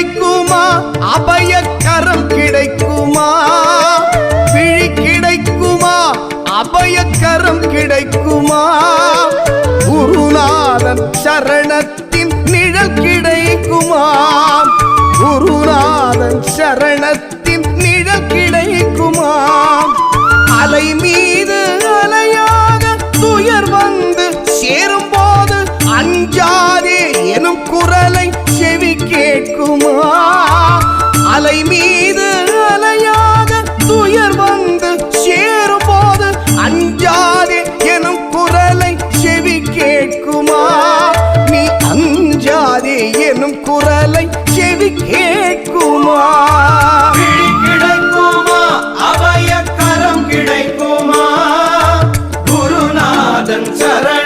கிடைக்குமா? அபயக்கரம் கிடைக்குமா? விழி கிடைக்குமா? அபயக்கரம் கிடைக்குமா? குருநாதன் சரணத்தின் நிழல் கிடைக்குமா? குருநாதன் சரணத்தின் குரலை செவி கேட்குமா? கிடைக்குமா அபய கரம் கிடைக்குமா? குருநாதன் சரண